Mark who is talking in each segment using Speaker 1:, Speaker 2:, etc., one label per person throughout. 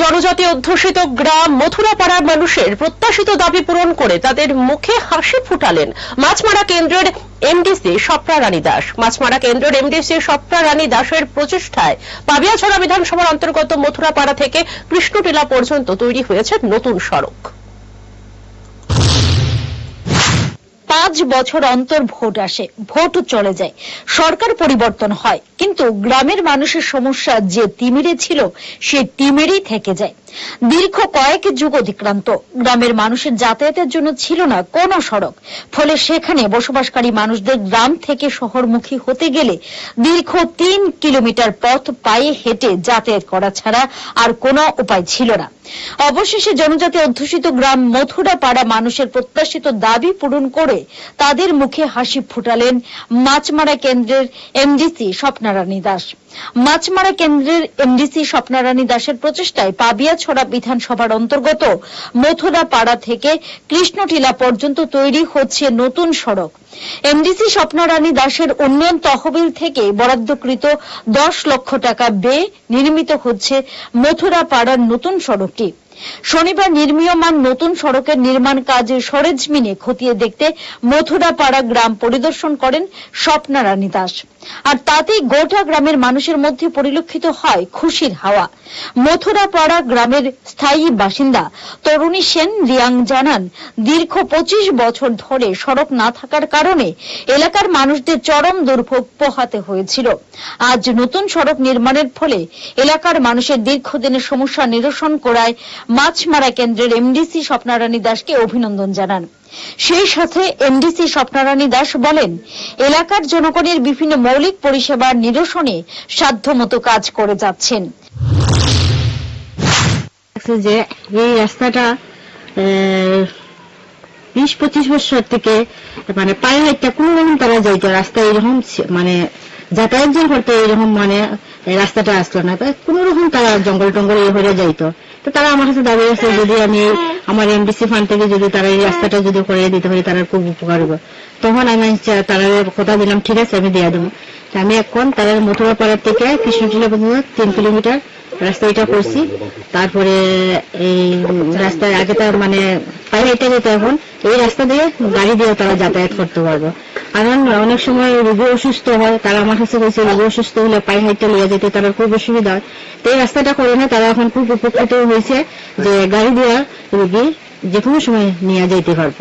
Speaker 1: জনজাতি অধ্যুষিত গ্রাম মথুরাপাড়ার মানুষের প্রত্যাশিত দাবি পূরণ করে তাদের মুখে হাসি ফুটালেন মাছমারা কেন্দ্রের এমডিসি সপ্রা রানী দাস। মাছমারা কেন্দ্রের এমডিসি সপ্রা রানী দাসের প্রচেষ্টায় পাবিয়াছড়া বিধানসভার অন্তর্গত মথুরাপাড়া থেকে কৃষ্ণটিলা পর্যন্ত তৈরি হয়েছে নতুন সড়ক।
Speaker 2: পাঁচ বছর অন্তর ভোট আসে, ভোট চলে যায়। সরকার পরিবর্তন হয়, কিন্তু গ্রামের মানুষের সমস্যা যে তিমিরে ছিল, সে তিমিরই থেকে যায়। দীর্ঘ কয়েক যুগ অতিক্রান্ত, গ্রামের মানুষের যাতায়াতের জন্য ছিল না কোনো সড়ক। ফলে সেখানে বসবাসকারী মানুষদের গ্রাম থেকে শহরমুখী হতে গেলে দীর্ঘ তিন কিলোমিটার পথ পায়ে হেঁটে যাতায়াত করা ছাড়া আর কোনো উপায় ছিল না। অবশেষে জনজাতি অধ্যুষিত গ্রাম মথুরা পাড়া মানুষের প্রত্যাশিত দাবি পূরণ করে তাদের মুখে হাসি ফুটালেন মাছমারা কেন্দ্রের এমডিসি স্বপ্নারানী দাস। মাছমারা কেন্দ্রের এমডিসি স্বপ্নারানী দাসের প্রচেষ্টায় পাবিয়াছড়া বিধানসভার অন্তর্গত মথুরা পাড়া থেকে কৃষ্ণটিলা পর্যন্ত তৈরি হচ্ছে নতুন সড়ক। এমডিসি স্বপ্নারানী দাসের উন্নয়ন তহবিল থেকে বরাদ্দকৃত দশ লক্ষ টাকা ব্যয়ে নির্মিত হচ্ছে মথুরা পাড়ার নতুন সড়কটি। শনিবার নির্মীয়মান নতুন সড়কের নির্মাণ কাজ সরেজমিনে খতিয়ে দেখতে মথুরাপাড়া গ্রাম পরিদর্শন করেন স্বপ্না রানী দাস। আর তাতেই গোটা গ্রামের মানুষের মধ্যে পরিলক্ষিত হয় খুশির হাওয়া। মথুরাপাড়া গ্রামের স্থায়ী বাসিন্দা তরুণী সেন রিয়াং জানান, দীর্ঘ পঁচিশ বছর ধরে সড়ক না থাকার কারণে এলাকার মানুষদের চরম দুর্ভোগ পোহাতে হয়েছিল। আজ নতুন সড়ক নির্মাণের ফলে এলাকার মানুষের দীর্ঘদিনের সমস্যা নিরসন করায় মাছমারা কেন্দ্রের এমডিসি স্বপ্নারানী দাসকে অভিনন্দন জানান। সেই সাথে এমডিসি স্বপ্নারানী দাস বলেন, এলাকার জনগণের বিভিন্ন মৌলিক পরিষেবার নিরসনে সাধ্যমতো কাজ করে যাচ্ছেন।
Speaker 3: যে এই রাস্তাটা বিশ পঁচিশ বছর থেকে মানে পায়ে হাইটটা কোন রকম তারা যাইতো, রাস্তা এরকম মানে যাতায়াত যে করতে এরকম মানে রাস্তাটা আসলো না কোন রকম তারা জঙ্গল টঙ্গল এই হয়ে যাইতো। তো তারা আমার কাছে দাবি আছে যদি আমি আমার এমডিসি ফান্ড থেকে যদি তারা এই রাস্তাটা যদি করে দিতে পারি, তারা খুব উপকার হবে। তখন আমি তারা কথা দিলাম ঠিক আছে, আমি দিয়ে দেবো। আমি এখন তারা মথুরা পাড়ার থেকে কৃষ্ণটিলা পর্যন্ত তিন কিলোমিটার রাস্তা এটা করছি। তারপরে এই রাস্তায় আগে তার মানে পায়ে হেঁটে যেত এখন, এই রাস্তা দিয়ে গাড়ি দিয়ে তারা যাতায়াত করতে পারবে। কারণ অনেক সময় রোগী অসুস্থ হয়, তারা আমার কাছে বলছে রোগী অসুস্থ হলে পায়ে হেঁটে লিয়ে যেতে তারা খুব অসুবিধা হয়। তো এই রাস্তাটা করে না, তারা এখন খুব উপকৃত হয়েছে যে গাড়ি দেওয়া রোগী যে কোনো সময় নিয়ে যেতে পারব।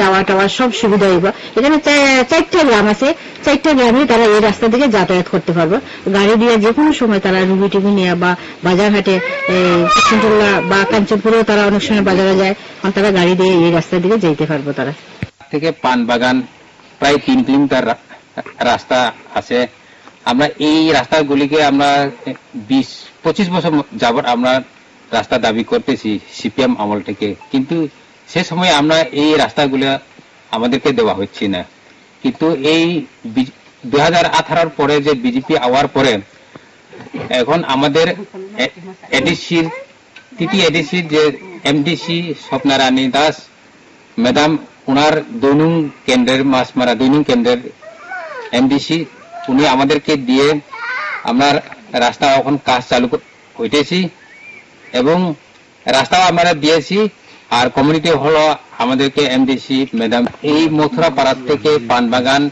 Speaker 3: যাওয়া টাওয়া সব সুবিধা হইব। এখানে চারটা গ্রাম আছে, চারটা গ্রামে তারা এই রাস্তা থেকে যাতায়াত করতে পারবে। গাড়ি দিয়ে যে কোনো সময় তারা রুগী টুগি নিয়ে বা বাজার হাটে কৃষ্ণটল্লা বা কাঞ্চনপুরেও তারা অনেক সময় বাজারে যায় তারা গাড়ি দিয়ে এই রাস্তা দিকে যেতে পারব তারা।
Speaker 4: থেকে পান বাগান প্রায় তিন কিলোমিটার রাস্তা আছে। আমরা এই রাস্তাগুলিকে আমরা বিশ, পঁচিশ বছর যাবত আমরা রাস্তা দাবি করতেছি সিপিএম আমল থেকে কিন্তু সে সময় আমরা এই রাস্তাগুলো আমাদেরকে দেওয়া হচ্ছে না। কিন্তু এই দুই হাজার আঠারোর পরে যে বিজেপি আওয়ার পরে এখন আমাদের এডিসির, তৃতীয় এডিসির যে এমডিসি স্বপ্নারানী দাস, ম্যাডাম ওনার দৈনুং কেন্দ্রের মাছমারা দৈনুং কেন্দ্রের এমডিসি উনি আমাদেরকে দিয়ে আমরা রাস্তা এখন কাজ চালু হইতেছি এবং রাস্তাও আমরা দিয়েছি আর কমিউনিটি হলো আমাদেরকে এমডিসি ম্যাডাম এই মথুরা পাড়ার থেকে পানবাগান,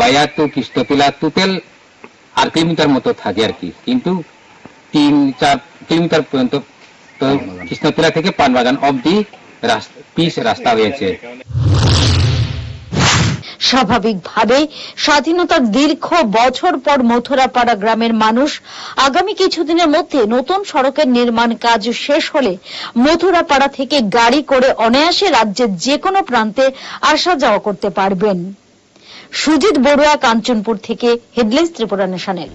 Speaker 4: বায়াতু কৃষ্ণতুলা টোটাল আট কিলোমিটার মতো থাকে আর কি। কিন্তু তিন, চার কিলোমিটার পর্যন্ত তো কৃষ্ণতুলা থেকে পানবাগান অবধি পিস রাস্তা হয়েছে
Speaker 2: স্বাভাবিকভাবে স্বাধীনতার দীর্ঘ বছর পর মথুরাপাড়া গ্রামের মানুষ আগামী কিছুদিনের মধ্যে নতুন সড়কের নির্মাণ কাজ শেষ হলে মথুরাপাড়া থেকে গাড়ি করে অনায়াসে রাজ্যের যে কোনো প্রান্তে আসা যাওয়া করতে পারবেন। সুজিত বড়ুয়া, কাঞ্চনপুর থেকে হেডলাইন্স ত্রিপুরা ন্যাশনাল।